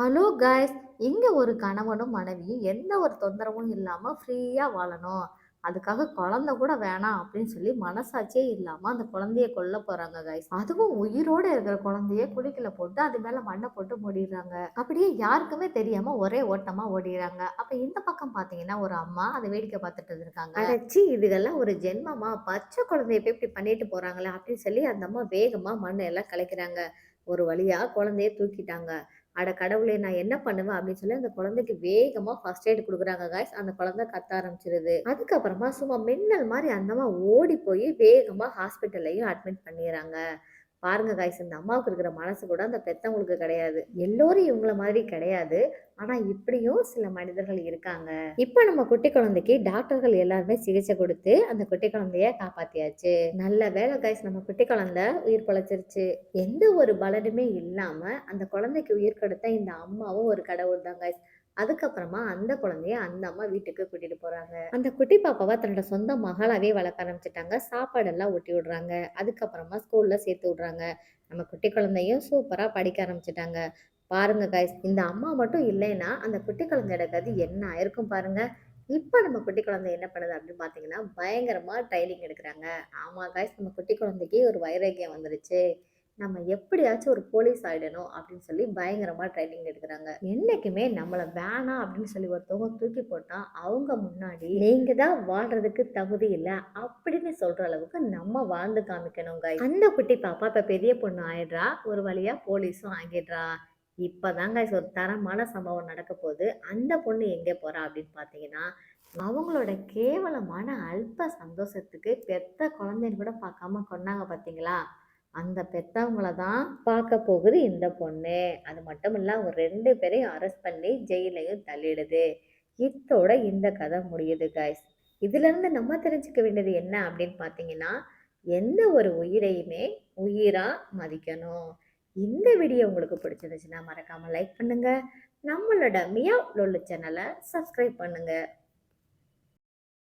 Hello guys இங்கே ஒரு கணவனும் மனைவியும் எந்த ஒரு தொந்தரவும் இல்லாமல் ஃப்ரீயாக வாழணும். அதுக்காக குழந்தை கூட வேணாம் அப்படின்னு சொல்லி மனசாட்சியே இல்லாமல் அந்த குழந்தைய கொல்ல போகிறாங்க காய்ஸ். அதுவும் உயிரோட இருக்கிற குழந்தைய குளிக்கல போட்டு அது மேலே மண்ணை போட்டு ஓடிடுறாங்க அப்படியே யாருக்குமே தெரியாமல் ஒரே ஓட்டமாக ஓடிடுறாங்க. அப்போ இந்த பக்கம் பார்த்தீங்கன்னா ஒரு அம்மா அதை வேடிக்கை பார்த்துட்டு இருக்காங்க அடைச்சி இதுகெல்லாம் ஒரு ஜென்மமா பச்சை குழந்தைய போய் இப்படி பண்ணிட்டு போகிறாங்களே அப்படின்னு சொல்லி அந்த அம்மா வேகமாக மண்ணை எல்லாம் கலைக்கிறாங்க. ஒரு வழியாக குழந்தைய தூக்கிட்டாங்க. அட கடவுளே! நான் என்ன பண்ணுவேன்? அப்படின்னு சொல்லி அந்த குழந்தைக்கு வேகமா ஃபர்ஸ்ட் எய்ட் குடுக்குறாங்க காய்ஸ். அந்த குழந்தை கத்த ஆரம்பிச்சிருது அதுக்கப்புறமா சும்மா மின்னல் மாதிரி அந்தமா ஓடி போய் வேகமா ஹாஸ்பிட்டல்லையும் அட்மிட் பண்ணிடுறாங்க பாருங்க காய்ஸ் இந்த அம்மாவுக்கு இருக்கிற மனசு கூட அந்த பெத்தவங்களுக்கு கிடையாது. எல்லோரும் இவங்கள மாதிரி கிடையாது. ஆனா இப்படியும் சில மனிதர்கள் இருக்காங்க. இப்ப நம்ம குட்டி குழந்தைக்கு டாக்டர்கள் எல்லாருமே சிகிச்சை கொடுத்து அந்த குட்டி குழந்தைய காப்பாத்தியாச்சு. நல்ல வேலை காய்ஸ் நம்ம குட்டி குழந்தை உயிர் பொழைச்சிருச்சு. எந்த ஒரு பலனுமே இல்லாம அந்த குழந்தைக்கு உயிர் கொடுத்த இந்த அம்மாவும் ஒரு கடவுள் தான் காய்ஸ். அதுக்கப்புறமா அந்த குழந்தைய அந்த அம்மா வீட்டுக்கு கூட்டிட்டு போறாங்க. அந்த குட்டி பாப்பாவை தன்னோட சொந்த மகளாவே வளர்க்க ஆரம்பிச்சிட்டாங்க சாப்பாடெல்லாம் ஊட்டி விடுறாங்க. அதுக்கப்புறமா ஸ்கூல்ல சேர்த்து விடுறாங்க. நம்ம குட்டி குழந்தையும் சூப்பரா படிக்க ஆரம்பிச்சிட்டாங்க பாருங்க காய்ஸ் இந்த அம்மா மட்டும் இல்லைன்னா அந்த குட்டி குழந்தையோட கதி என்ன ஆயிருக்கும் பாருங்க. இப்போ நம்ம குட்டி குழந்தை என்ன பண்ணுது அப்படின்னு பார்த்தீங்கன்னா, பயங்கரமாக ட்ரைனிங் எடுக்கிறாங்க ஆமாம் காய்ஸ் நம்ம குட்டி குழந்தைக்கு ஒரு வைராக்கியம் வந்துருச்சு. நம்ம எப்படியாச்சும் ஒரு போலீஸ் ஆகிடணும் அப்படின்னு சொல்லி பயங்கரமாக ட்ரைனிங் எடுக்கிறாங்க என்றைக்குமே நம்மளை வேணாம் அப்படின்னு சொல்லி ஒருத்தவங்க தூக்கி போட்டால் அவங்க முன்னாடி நீங்கள் தான் வாழ்கிறதுக்கு தகுதி இல்லை அப்படின்னு சொல்கிற அளவுக்கு நம்ம வாழ்ந்து காமிக்கணுங்க அந்த குட்டி பாப்பா இப்போ பெரிய பொண்ணு ஆயிடுறா. ஒரு வழியாக போலீஸும் ஆகிடுறா. இப்போதாங்க ஒரு தரமான சம்பவம் நடக்க போகுது. அந்த பொண்ணு எங்கே போகிறா அப்படின்னு பார்த்தீங்கன்னா, அவங்களோட கேவலமான அல்ப சந்தோஷத்துக்கு பெத்த குழந்தைன்னு கூட பார்க்காம கொன்னாங்க பார்த்தீங்களா? அந்த பெற்றவங்கள தான் பார்க்க போகுது இந்த பொண்ணு. அது மட்டும் இல்ல அவங்க ரெண்டு பேரையும் அரெஸ்ட் பண்ணி ஜெயிலையும் தள்ளிடுது. இத்தோட இந்த கதை முடியுது காய்ஸ். இதுலேருந்து நம்ம தெரிஞ்சுக்க வேண்டியது என்ன அப்படின்னு பார்த்தீங்கன்னா, எந்த ஒரு உயிரையுமே உயிரா மதிக்கணும். இந்த வீடியோ உங்களுக்கு பிடிச்சிருந்துச்சுன்னா மறக்காம லைக் பண்ணுங்க. நம்மளோட மியா லொல்லு சேனலை சப்ஸ்கிரைப் பண்ணுங்க.